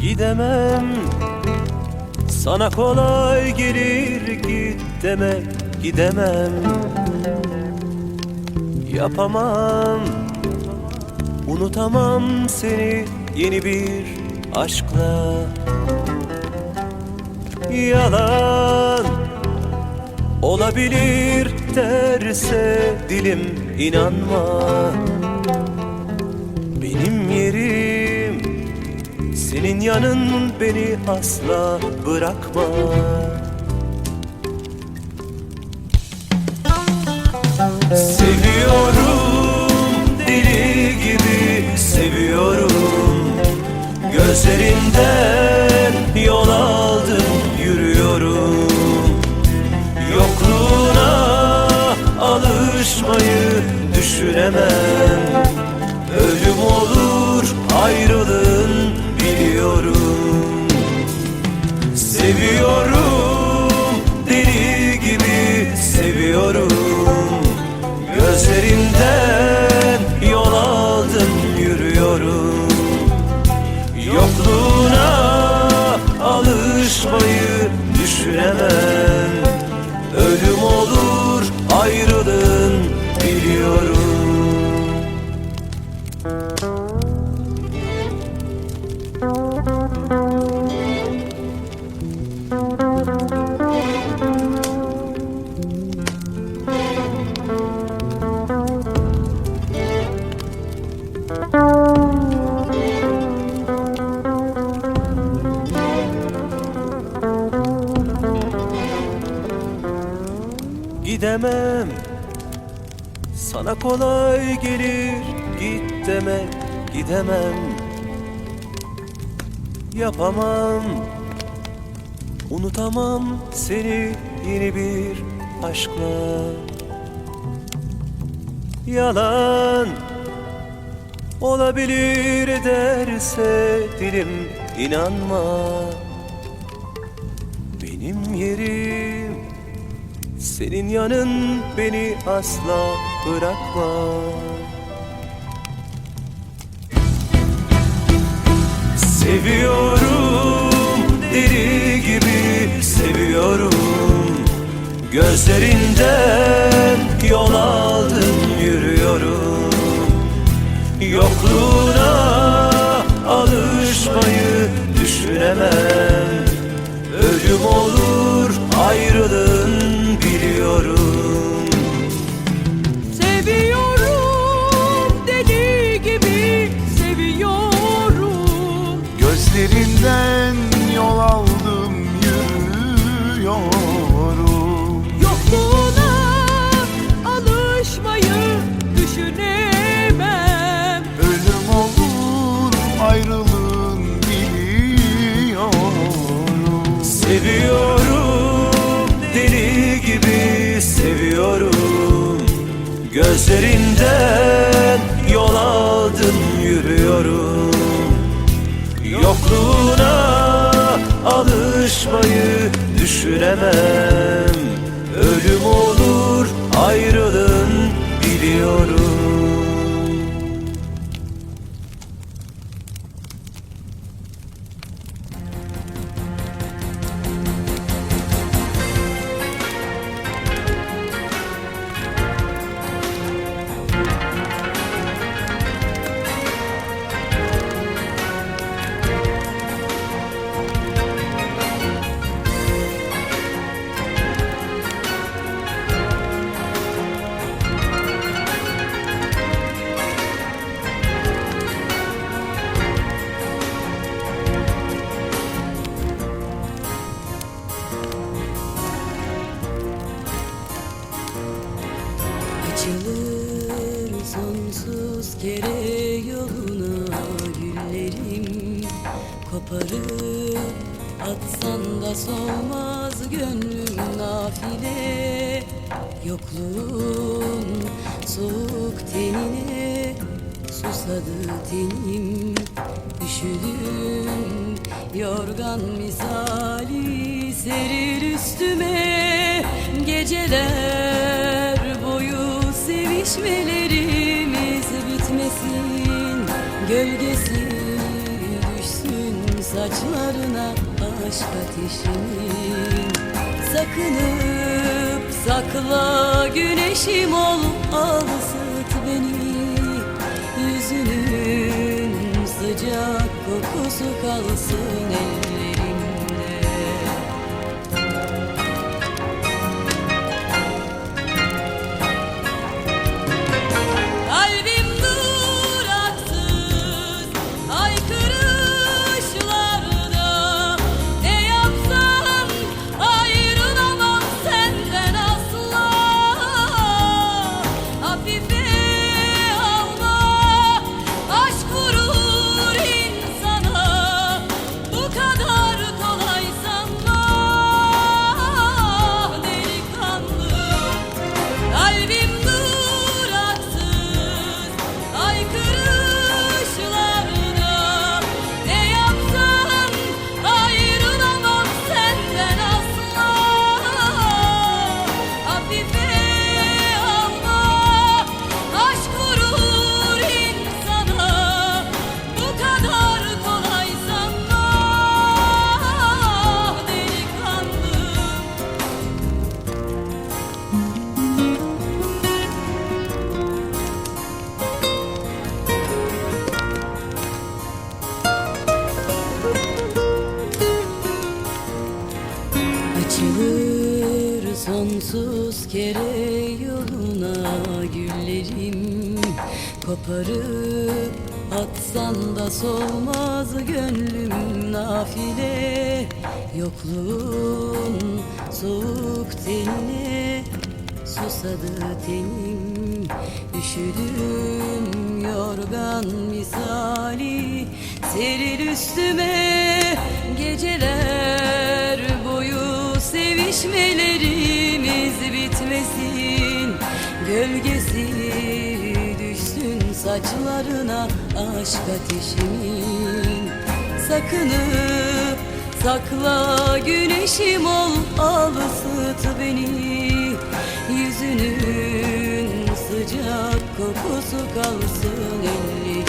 Gidemem. Sana kolay gelir git demek Gidemem. Yapamam Unutamam seni yeni bir aşkla. Yalan Olabilir derse dilim inanma senin yanın beni asla bırakma. Seviyorum deli gibi seviyorum. Gözlerinden yol aldım yürüyorum. Yokluğuna alışmayı düşünemem Gidemem Sana kolay gelir git demek Gidemem. Yapamam. Unutamam seni yeni bir aşkla. Yalan Olabilir derse dilim inanma senin yanın beni asla bırakma. Seviyorum deli gibi seviyorum. Gözlerinden yol aldım yürüyorum. Yokluğuna alışmayı düşünemem. Ölüm olur ayrılığın Gözlerinden yol aldım yürüyorum. Yokluğuna alışmayı düşünemem. Ölüm olur ayrılığın biliyorum. Seviyorum deli gibi seviyorum. Gözlerinden Yokluğuna alışmayı düşünemem. Ölüm olur ayrılığın biliyorum susadı tenim Üşüdüm. Yorgan misali serir üstüme. Geceler boyu sevişmelerimiz bitmesin. Gölgesi düşsün saçlarına aşk ateşinin. Sakınıp sakla güneşim ol al kokusu kalsın Açılır sonsuz kere yoluna güllerim. Koparıp atsan da solmaz gönlüm nafile. Yokluğun soğuk tenine susadı tenim. Üşüdüm yorgan misali Seril üstüme geceler Sevişmelerimiz bitmesin Gölgesi düşsün saçlarına aşk ateşimin. Sakınıp sakla güneşim ol al ısıt beni. Yüzünün sıcak kokusu kalsın ellerimde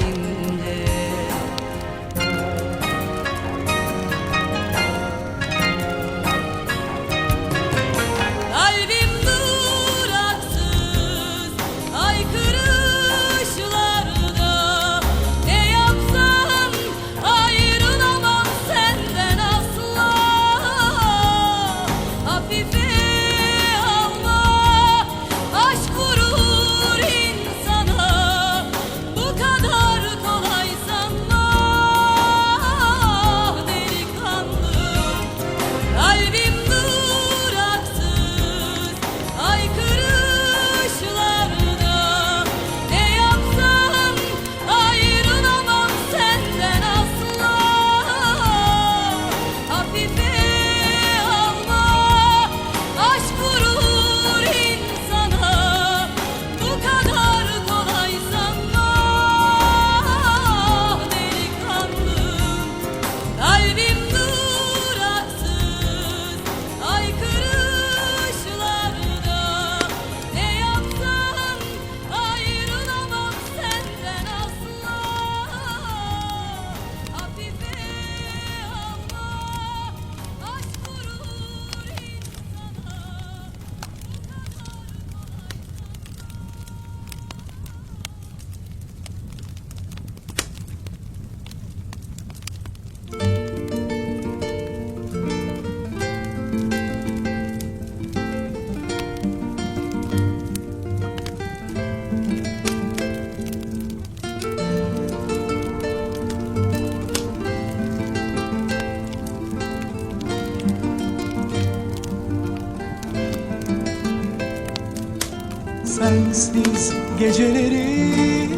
Sensiz geceleri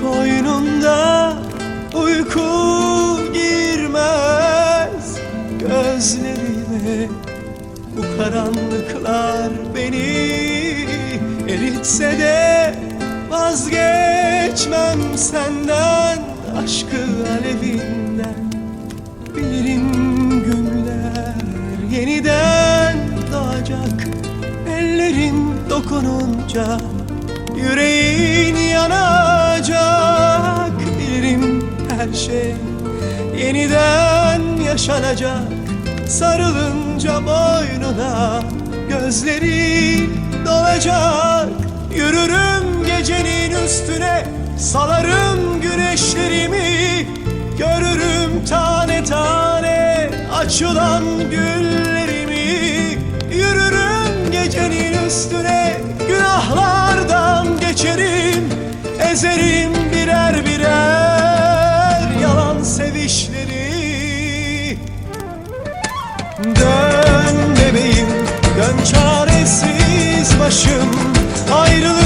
koynunda uyku girmez. Gözlerime bu karanlıklar beni eritse de Vazgeçmem senden aşkı alevinden. Bilirim günler yeniden doğacak dokununca Yüreğin yanacak Bilirim her şey yeniden yaşanacak. Sarılınca boynuna gözleri dolacak. Yürürüm gecenin üstüne salarım güneşlerimi. Görürüm tane tane açılan gülleri başım ayrılık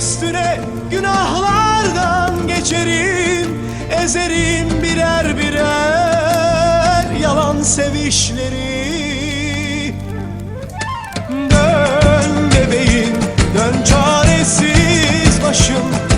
üstüne günahlardan geçerim Ezerim birer birer yalan sevişleri. Dön bebeğim dön çaresiz başım.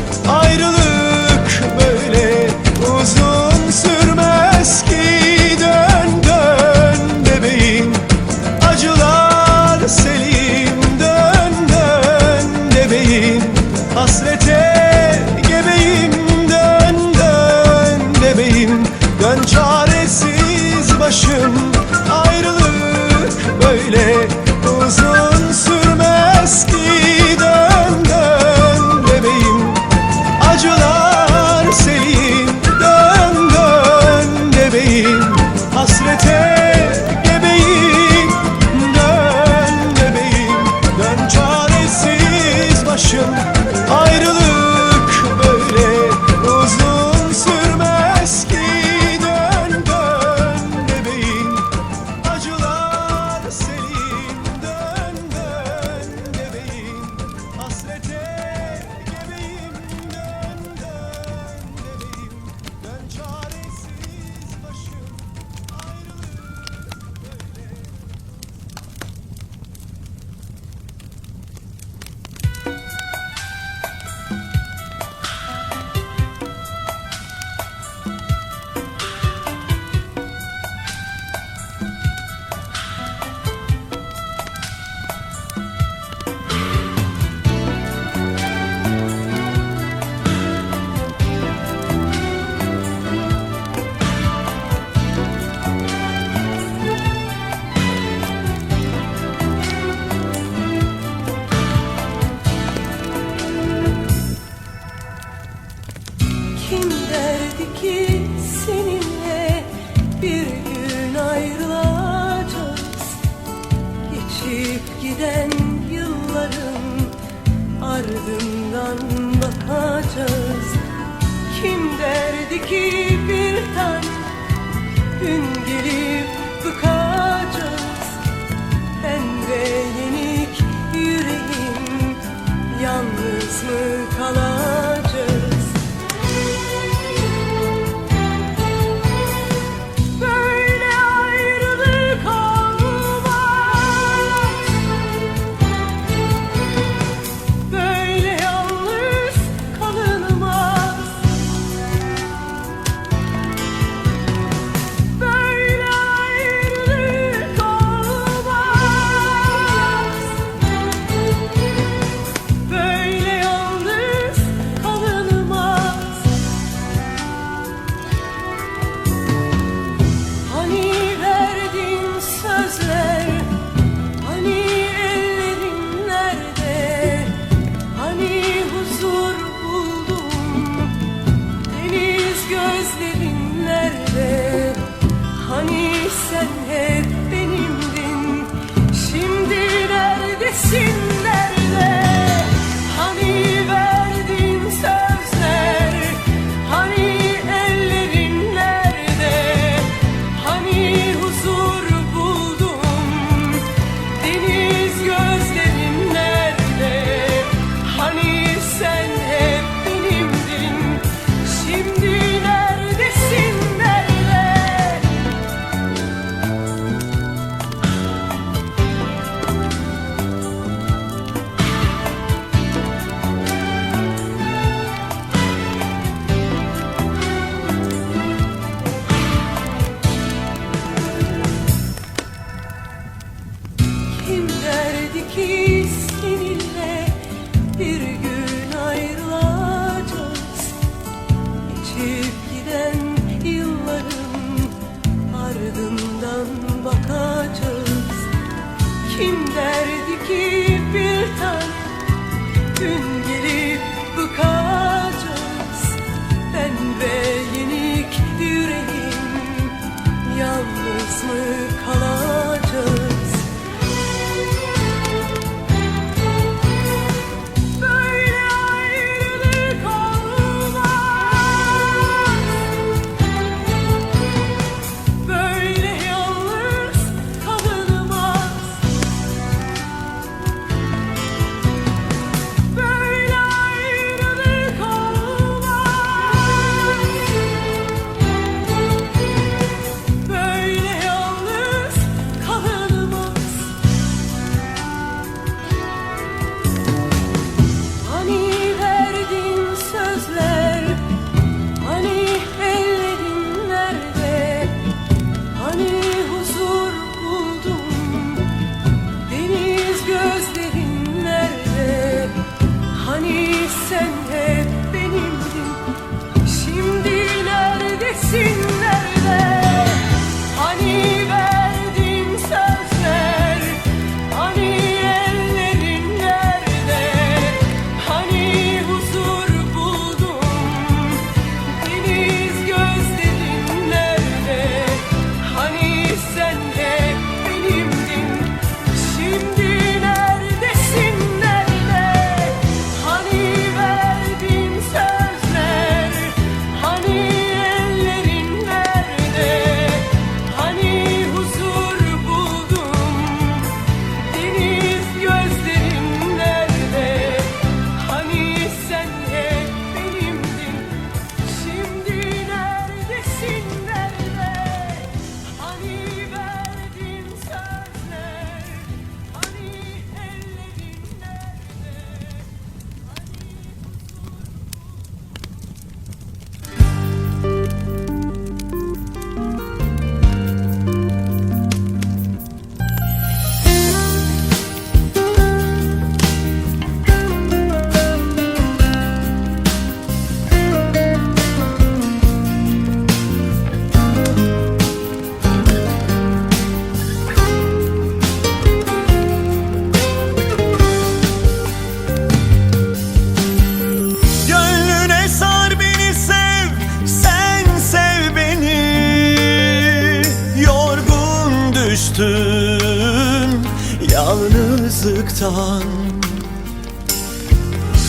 insan.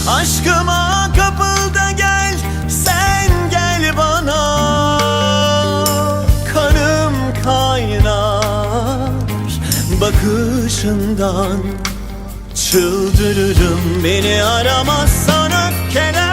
Aşkıma kapıl da gel sen gel bana. Kanım kaynar bakışından Çıldırırım. Beni aramazsan öfkeler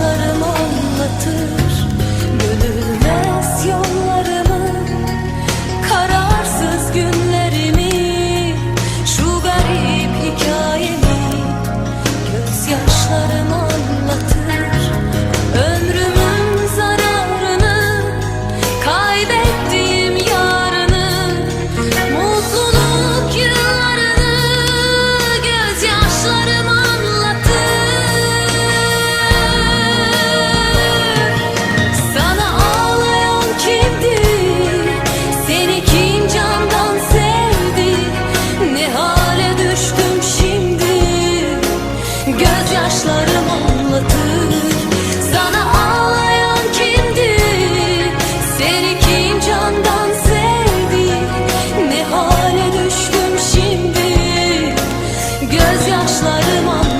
Gözyaşlarım anlatır Sensizlik